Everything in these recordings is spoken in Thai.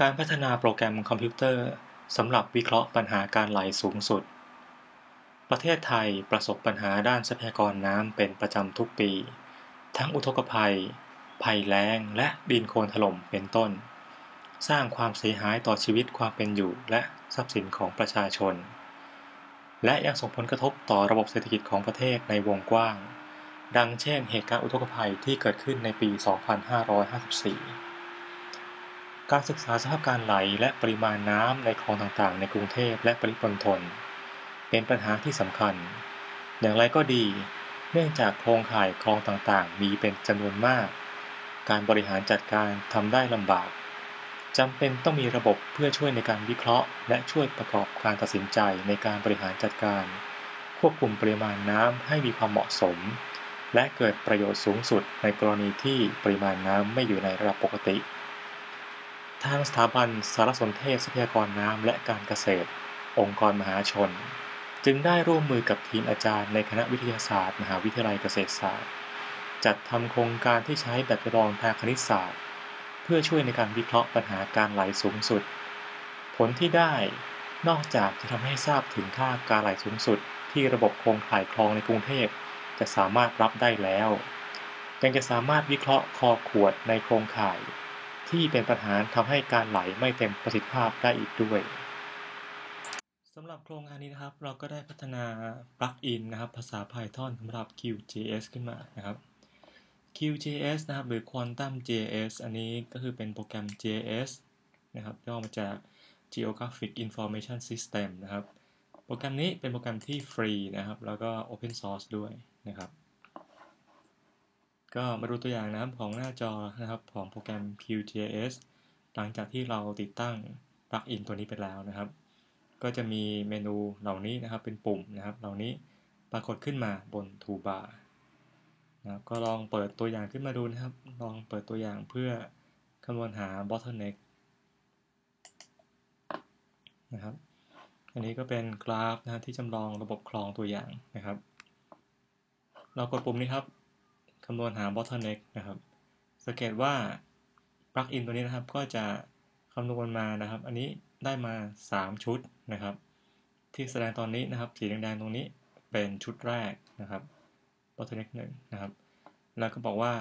การพัฒนาโปรแกรมคอมพิวเตอร์สำหรับวิเคราะห์ปัญหาการไหลสูงสุด ประเทศไทยประสบปัญหาด้านทรัพยากรน้ำเป็นประจำทุกปี ทั้งอุทกภัย ภัยแล้ง และดินโคลนถล่มเป็นต้น สร้างความเสียหายต่อชีวิตความเป็นอยู่และทรัพย์สินของประชาชน และยังส่งผลกระทบต่อระบบเศรษฐกิจของประเทศในวงกว้าง ดังเช่นเหตุการณ์อุทกภัยที่เกิดขึ้นในปี 2554 การศึกษาสภาพการไหลและปริมาณน้ำในคลองต่างๆ ในกรุงเทพและปริมณฑลเป็นปัญหาที่สำคัญ อย่างไรก็ดี เนื่องจากโครงข่ายคลองต่างๆ มีเป็นจำนวนมาก การบริหารจัดการทำได้ลำบากจำเป็นต้องมีระบบเพื่อช่วยในการวิเคราะห์ และช่วยประกอบการตัดสินใจในการบริหารจัดการ ควบคุมปริมาณน้ำให้มีความเหมาะสม และเกิดประโยชน์สูงสุดในกรณีที่ปริมาณน้ำไม่อยู่ในระดับปกติ ทางสถาบันสารสนเทศทรัพยากรน้ำและการเกษตร องค์กรมหาชน จึงได้ร่วมมือกับทีมอาจารย์ในคณะวิทยาศาสตร์ มหาวิทยาลัยเกษตรศาสตร์ จัดทำโครงการที่ใช้แบบทดลองทางคณิตศาสตร์ เพื่อช่วยในการวิเคราะห์ปัญหาการไหลสูงสุด ผลที่ได้นอกจากจะทำให้ทราบถึงค่าการไหลสูงสุด ที่ระบบโครงข่ายคลองในกรุงเทพจะสามารถรับได้แล้วยังจะสามารถวิเคราะห์คอขวดในโครงข่าย ที่เป็นปัญหาทำให้การไหลไม่เต็มประสิทธิภาพได้อีกด้วยสำหรับโครงงานนี้นะครับ เราก็ได้พัฒนาปลั๊กอินนะครับ ภาษา Python สำหรับ QGIS ขึ้นมานะครับ QGIS นะครับ หรือ Quantum JS อันนี้ก็คือเป็นโปรแกรม JS นะครับย่อมาจาก Geographic Information System นะครับ โปรแกรมนี้เป็นโปรแกรมที่ฟรีนะครับ แล้วก็ Open Source ด้วยนะครับ ก็มาดูตัวอย่างนะครับของหน้าจอนะครับของโปรแกรม QGIS หลังจากที่เราติดตั้งปลั๊กอินตัวนี้ไปแล้วนะครับ ก็จะมีเมนูเหล่านี้นะครับเป็นปุ่มนะครับ เหล่านี้ปรากฏขึ้นมาบนทูบาร์นะครับก็ลองเปิดตัวอย่างขึ้นมาดูนะครับ ลองเปิดตัวอย่างเพื่อคำนวณหา bottleneck นะครับ อันนี้ก็เป็นกราฟนะที่จำลองระบบคลองตัวอย่างนะครับ เรากดปุ่มนี้ครับ คำนวณหา bottleneck นะครับสังเกตว่าปลั๊กอินตัวนี้นะครับก็จะคำนวณมานะครับ อันนี้ได้มา 3 ชุดนะครับ ที่แสดงตอนนี้นะครับสีแดงๆตรงนี้เป็นชุดแรกนะครับ bottleneck 1นะครับ แล้วก็บอกว่า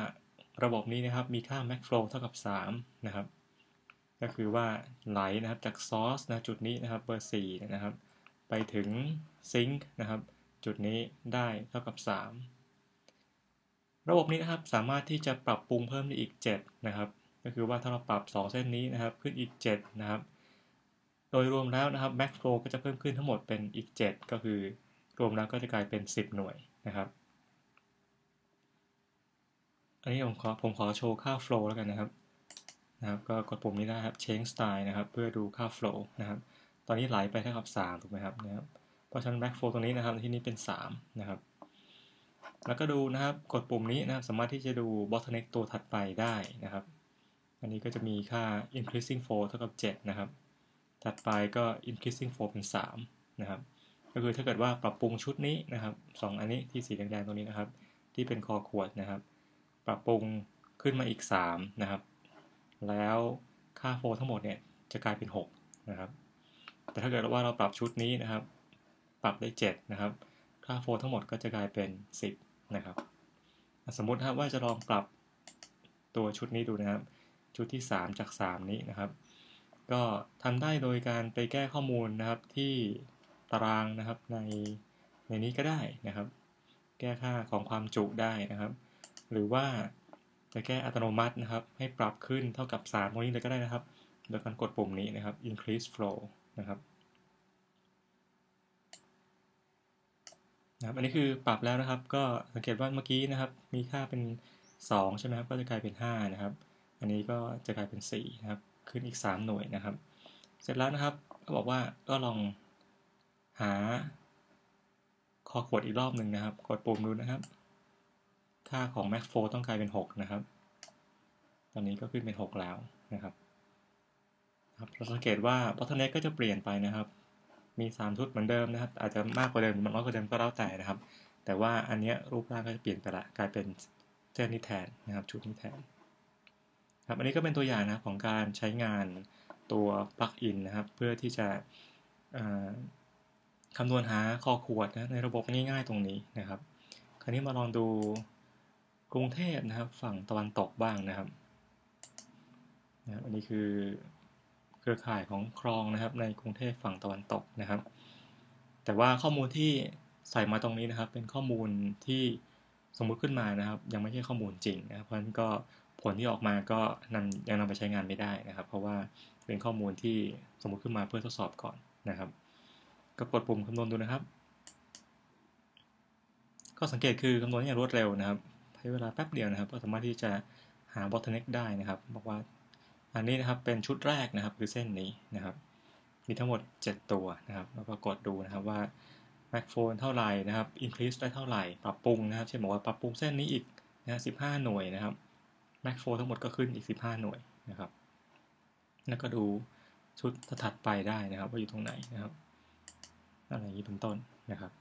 ระบบนี้นะครับมีค่า max flow เท่ากับ 3 นะครับ ก็คือว่าไหลนะครับจาก source นะจุดนี้นะครับเบอร์4นะครับ ไปถึง sink นะครับ จุดนี้ได้เท่ากับ 3 ระบบนี้นะครับสามารถที่จะปรับปรุงเพิ่มได้อีก 7 นะครับ ก็คือว่าถ้าเราปรับ 2 เส้นนี้นะครับขึ้นอีก 7 นะครับ โดยรวมแล้วนะครับ max flow ก็จะเพิ่มขึ้นทั้งหมดเป็นอีก 7 ก็คือรวมแล้วก็จะกลายเป็น 10 หน่วยนะครับ อันนี้ผมขอผมขอโชว์ค่า flow แล้วกันนะครับนะครับก็กดปุ่มนี้นะครับ change style นะครับ เพื่อดูค่า flow นะครับ ตอนนี้ไหลไปเท่ากับ3ถูกไหมครับนะครับ เพราะฉะนั้น max flow ตรงนี้นะครับที่นี้เป็น 3 นะครับ แล้วก็ดูนะครับ กดปุ่มนี้นะครับ สามารถที่จะดู bottleneck ตัวถัดไปได้นะครับ อันนี้ก็จะมีค่า increasing flow เท่ากับ 7 นะครับ ถัดไปก็ increasing flow เป็น 3 นะครับ ก็คือถ้าเกิดว่าปรับปรุงชุดนี้นะครับ 2 อันนี้ที่สีแดงๆตรงนี้นะครับ ที่เป็นคอขวดนะครับ ปรับปรุงขึ้นมาอีก 3 นะครับ แล้วค่าโฟทั้งหมดเนี่ยจะกลายเป็น 6 นะครับ แต่ถ้าเกิดว่าเราปรับชุดนี้นะครับ ปรับได้ 7 นะครับ ค่าโฟทั้งหมดก็จะกลายเป็น 10 นะครับ สมมุติครับว่าจะลองปรับตัวชุดนี้ดูนะครับ ชุดที่ 3 จาก 3 นี้นะครับ ก็ทำได้โดยการไปแก้ข้อมูลนะครับที่ตารางนะครับในในนี้ก็ได้นะครับ แก้ค่าของความจุได้นะครับ หรือว่าจะแก้อัตโนมัตินะครับ ให้ปรับขึ้นเท่ากับ3ตรงนี้เลยก็ได้นะครับ โดยการกดปุ่มนี้นะครับ increase flow นะครับ นะครับอันนี้คือปรับแล้วนะครับ ก็สังเกตว่าเมื่อกี้นะครับ มีค่าเป็น 2 ใช่ไหมครับก็จะกลายเป็น 5 นะครับ อันนี้ก็จะกลายเป็น4นะครับขึ้นอีก 3 หน่วยนะครับ เสร็จแล้วนะครับก็บอกว่าก็ลองหาคอขวดอีกรอบหนึ่งนะครับ กดปุ่มดูนะครับ ค่าของ max flow ต้องกลายเป็น 6 นะครับ ตอนนี้ก็ขึ้นเป็น 6 แล้วนะครับครับเราสังเกตว่า bottleneck ก็จะเปลี่ยนไปนะครับ มี 3 ชุดเหมือนเดิมนะครับ อาจจะมากกว่าเดิมมันน้อยกว่าเดิมก็แล้วแต่นะครับ แต่ว่าอันนี้รูปร่างก็จะเปลี่ยนไปละกลายเป็นเส้นนี้แทนนะครับ ชุดนี้แทนครับอันนี้ก็เป็นตัวอย่างนะของการใช้งานตัวปลั๊กอินนะครับ เพื่อที่จะคำนวณหาคอขวดนะในระบบง่ายๆตรงนี้นะครับ คราวนี้มาลองดูกรุงเทพนะครับ ฝั่งตะวันตกบ้างนะครับนะอันนี้คือ รือข่ายของคลองนะครับ ในกรุงเทพฝั่งตะวันตกนะครับ แต่ว่าข้อมูลที่ใส่มาตรงนี้นะครับ เป็นข้อมูลที่สมมุติขึ้นมานะครับ ยังไม่ใช่ข้อมูลจริงนะครับ เพราะฉะนั้นก็ผลที่ออกมาก็นำยังนำไปใช้งานไม่ได้นะครับ เพราะว่าเป็นข้อมูลที่สมมุติขึ้นมาเพื่อทดสอบก่อนนะครับ ก็กดปุ่มคำนวณดูนะครับ ก็สังเกตคือคำนวณอย่างรวดเร็วนะครับใช้เวลาแป๊บเดียวนะครับ ก็สามารถที่จะหา bottleneck ได้นะครับ บอกว่า อันนี้นะครับเป็นชุดแรกนะครับคือเส้นนี้นะครับ มีทั้งหมด 7 ตัวนะครับแล้วก็กดดูนะครับว่า max phone เท่าไหร่นะครับ increase ได้เท่าไหร่ปรับปรุงนะครับเช่นบอกว่าปรับปรุงเส้นนี้อีกนะ15หน่วยนะครับ max phone ทั้งหมดก็ขึ้นอีก 15 หน่วยนะครับ แล้วก็ดูชุดถัดไปได้นะครับ ว่าอยู่ตรงไหนนะครับอะไรอย่างนี้เป็นต้นนะครับ